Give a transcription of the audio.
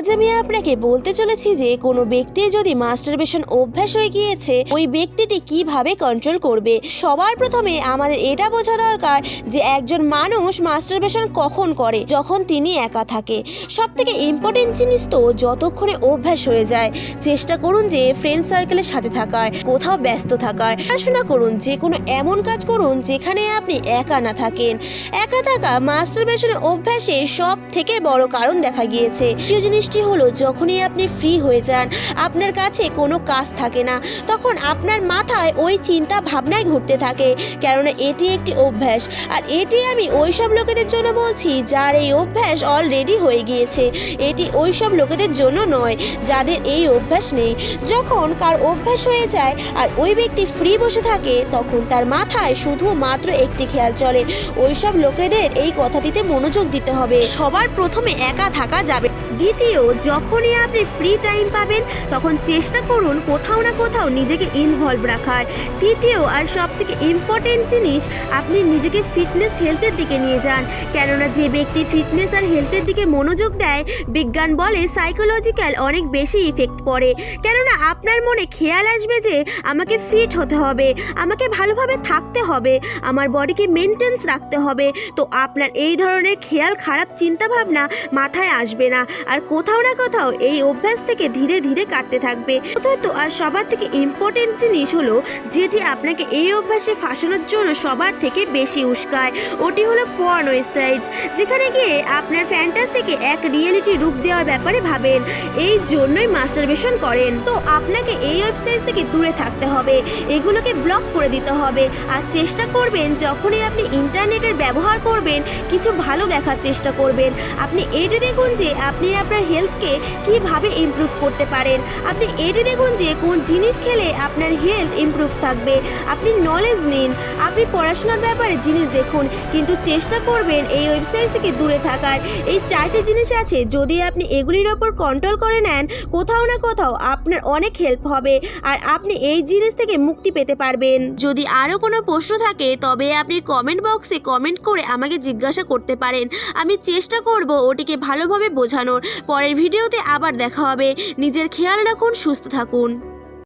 আজ আমি আপনাকে বলতে চলেছি যে কোনো ব্যক্তি যদি মাস্টারবেশন অভ্যাস হয়ে গিয়েছে, ওই ব্যক্তিটি কীভাবে কন্ট্রোল করবে? সবার প্রথমে আমাদের এটা বোঝা দরকার যে একজন মানুষ মাস্টারবেশন কখন করে? যখন তিনি একা থাকে। সব থেকে ইম্পর্টেন্ট জিনিস তো যতক্ষণে অভ্যাস হয়ে যায়, চেষ্টা করুন যে ফ্রেন্ড সার্কেলের সাথে থাকার, কোথাও ব্যস্ত থাকার। পড়াশোনা করুন, যে কোনো এমন কাজ করুন যেখানে আপনি একা না থাকেন। একা থাকা মাস্টারবেশনের অভ্যাসে সব থেকে বড় কারণ দেখা গিয়েছে। দ্বিতীয় জিনিসটি হলো, যখনই আপনি ফ্রি হয়ে যান, আপনার কাছে কোনো কাজ থাকে না। তখন আপনার মাথায় ওই চিন্তা ভাবনায় ঘুরতে থাকে, কেননা এটি একটি অভ্যাস। আর এটি আমি ওই সব লোকেদের জন্য বলছি, যার এই অভ্যাস অলরেডি হয়ে গিয়েছে। এটি ওই সব লোকেদের জন্য নয়, যাদের এই অভ্যাস নেই। যখন কার অভ্যাস হয়ে যায় আর ওই ব্যক্তি ফ্রি বসে থাকে, তখন তার মাথায় শুধুমাত্র একটি খেয়াল চলে। ওইসব লোকেদের এই কথাটিতে মনোযোগ দিতে হবে। সবার প্রথমে একা থাকা যাবে। দ্বিতীয়, যখনই আপনি ফ্রি টাইম পাবেন, তখন চেষ্টা করুন কোথাও না কোথাও নিজেকে ইনভলভ রাখার। তৃতীয়, আর সব থেকে ইম্পর্টেন্ট জিনিস, আপনি নিজেকে ফিটনেস হেলথের দিকে নিয়ে যান। কেননা যে ব্যক্তি ফিটনেস আর হেলথের দিকে মনোযোগ দেয়, বিজ্ঞান বলে সাইকোলজিক্যাল অনেক বেশি ইফেক্ট পড়ে। কেননা আপনার মনে খেয়াল আসবে যে আমাকে ফিট হতে হবে, আমাকে ভালোভাবে থাকতে হবে, আমার বডিকে মেনটেন্স রাখতে হবে। তো আপনার এই ধরনের খেয়াল খারাপ চিন্তাভাবনা মাথায় আসবে না। আর কোথাও না কোথাও এই অভ্যাস থেকে ধীরে ধীরে কাটতে থাকবে। চতুর্থ আর সবার থেকে ইম্পর্টেন্ট জিনিস হলো যেটি আপনাকে এই অভ্যাসে ফাঁসানোর জন্য সবার থেকে বেশি উস্কায়। ওটি হলো পর্ন ওয়েবসাইটস যেখানে গিয়ে আপনার ফ্যান্টাসিকে এক রিয়েলিটি রূপ দেওয়ার ব্যাপারে ভাবেন। এই জন্যই মাস্টারবেশন করেন। তো আপনাকে এই ওয়েবসাইট থেকে দূরে থাকতে হবে। এগুলোকে ব্লক করে দিতে হবে। আর চেষ্টা করবেন যখনই আপনি ইন্টারনেটের ব্যবহার করবেন, কিছু ভালো দেখার চেষ্টা করবেন। আপনি এটি দেখুন যে আপনি আপনার হেলথকে কীভাবে ইমপ্রুভ করতে পারেন। আপনি এটি দেখুন যে কোন জিনিস খেলে আপনার হেলথ ইমপ্রুভ থাকবে। আপনি নলেজ নিন। আপনি পড়াশোনার ব্যাপারে জিনিস দেখুন, কিন্তু চেষ্টা করবেন এই ওয়েবসাইট থেকে দূরে থাকার। এই চারটি জিনিস আছে, যদি আপনি এগুলির ওপর কন্ট্রোল করে নেন, কোথাও না কোথাও আপনার অনেক হেল্প হবে। আর আপনি এই জিনিস থেকে মুক্তি পেতে পারবেন। যদি আরও কোনো প্রশ্ন থাকে, তবে আপনি কমেন্ট বক্সে কমেন্ট করে আমাকে জিজ্ঞাসা করতে পারেন। আমি চেষ্টা করব ওটিকে ভালোভাবে বোঝানোর। পরের ভিডিওতে আবার দেখা হবে। নিজের খেয়াল রাখুন, সুস্থ থাকুন।